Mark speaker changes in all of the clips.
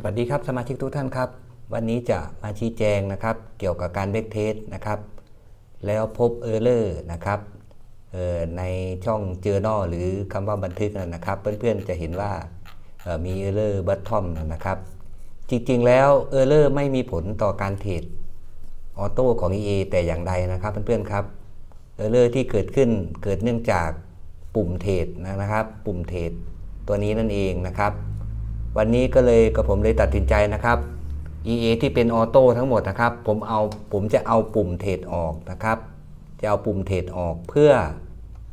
Speaker 1: สวัสดีครับสมาชิกทุกท่านครับ วันนี้จะมาชี้แจงนะครับ เกี่ยวกับการเบรกเทสนะครับ แล้วพบเออร์เลอร์นะครับในช่อง Journal หรือคำว่าบันทึกนะครับ เพื่อนๆจะเห็นว่ามีเออร์เลอร์บัตทอมนะครับ จริงๆแล้วเออร์เลอร์ไม่มีผลต่อการเทรดออโต้ของ EA แต่อย่างใดนะครับเพื่อนๆครับเออร์เลอร์ที่เกิดขึ้นเกิดเนื่องจากปุ่มเทรดนะครับ ปุ่มเทรดตัวนี้นั่นเองนะครับ วันนี้ก็เลยกับผมเลยตัดสินใจนะครับ EA ที่เป็นออโต้ทั้งหมดนะครับ ผมเอาผมจะเอาปุ่มเทรดออกนะครับ จะเอาปุ่มเทรดออกเพื่อ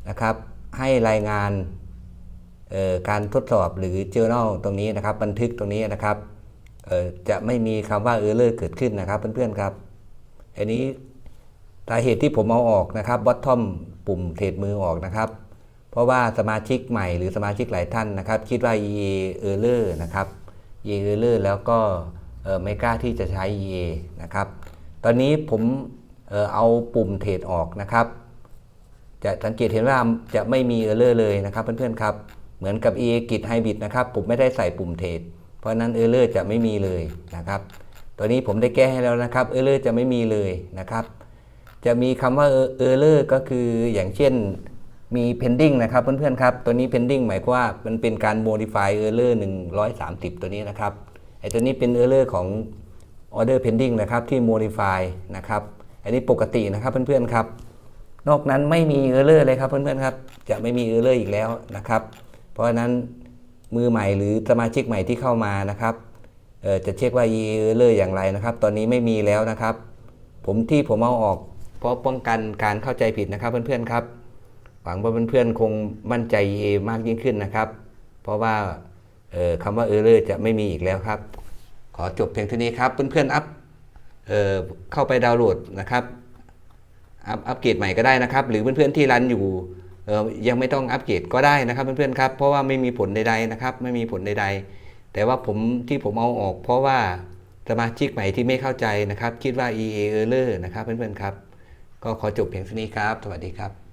Speaker 1: นะครับให้รายงานการทดสอบหรือ journal ตรงนี้นะครับ บันทึกตรงนี้นะครับจะไม่มีคำว่า error เกิดขึ้นนะครับเพื่อนๆครับ อันนี้สาเหตุที่ผมเอาออกนะครับ bottom ปุ่มเทรดมือออกนะครับ เพราะว่าสมาชิกใหม่หรือสมาชิกหลายท่านนะครับ คิดว่า EA error นะครับ EA error แล้วก็ไม่กล้าที่จะใช้ EA นะครับ ตอนนี้ผมเอาปุ่มเทรดออกนะครับ จะสังเกตเห็นว่าจะไม่มี error เลอร์เลยนะครับเพื่อนๆครับ เหมือนกับ EA Git Hybrid นะครับผมไม่ได้ใส่ปุ่มเทรดเพราะนั้น error จะไม่มีเลยนะครับตัวนี้ผมได้แก้ให้แล้วนะครับ error จะไม่มีเลยนะครับ จะมีคำว่า error ก็คืออย่างเช่น มี pending นะครับเพื่อนๆครับ ตัวนี้ pending หมายความว่ามันเป็นการ modify error 130 ตัวนี้นะครับไอ้ตัวนี้เป็น error ของ order pending นะครับที่ modify นะครับ อันนี้ปกตินะครับเพื่อนๆครับ นอกนั้นไม่มี error เลยครับเพื่อนๆครับ จะไม่มี error อีกแล้วนะครับ เพราะฉะนั้นมือใหม่หรือสมาชิกใหม่ที่เข้ามานะครับจะเช็คว่า EA error อย่างไรนะครับ ตอนนี้ไม่มีแล้วนะครับ ผมที่ผมเอาออกเพราะป้องกันการเข้าใจผิดนะครับเพื่อนๆครับ หวังว่าเพื่อนๆคงมั่นใจ EA มากยิ่งขึ้นนะครับ เพราะว่าเอ่อคำว่า error จะไม่มีอีกแล้วครับ ขอจบเพียงเท่านี้ครับ เพื่อนๆอัพเอ่อเข้าไปดาวน์โหลดนะครับ อัพอัปเกรดใหม่ก็ได้นะครับ หรือเพื่อนๆที่รันอยู่ยังไม่ต้องอัปเกรดก็ได้นะครับเพื่อนๆครับ เพราะว่าไม่มีผลใดๆนะครับ ไม่มีผลใดๆ แต่ว่าผมที่ผมเอาออก เพราะว่าสมาชิกใหม่ที่ไม่เข้าใจนะครับ คิดว่า EA error นะครับเพื่อนๆครับ ก็ขอจบเพียงเท่านี้ครับ สวัสดีครับ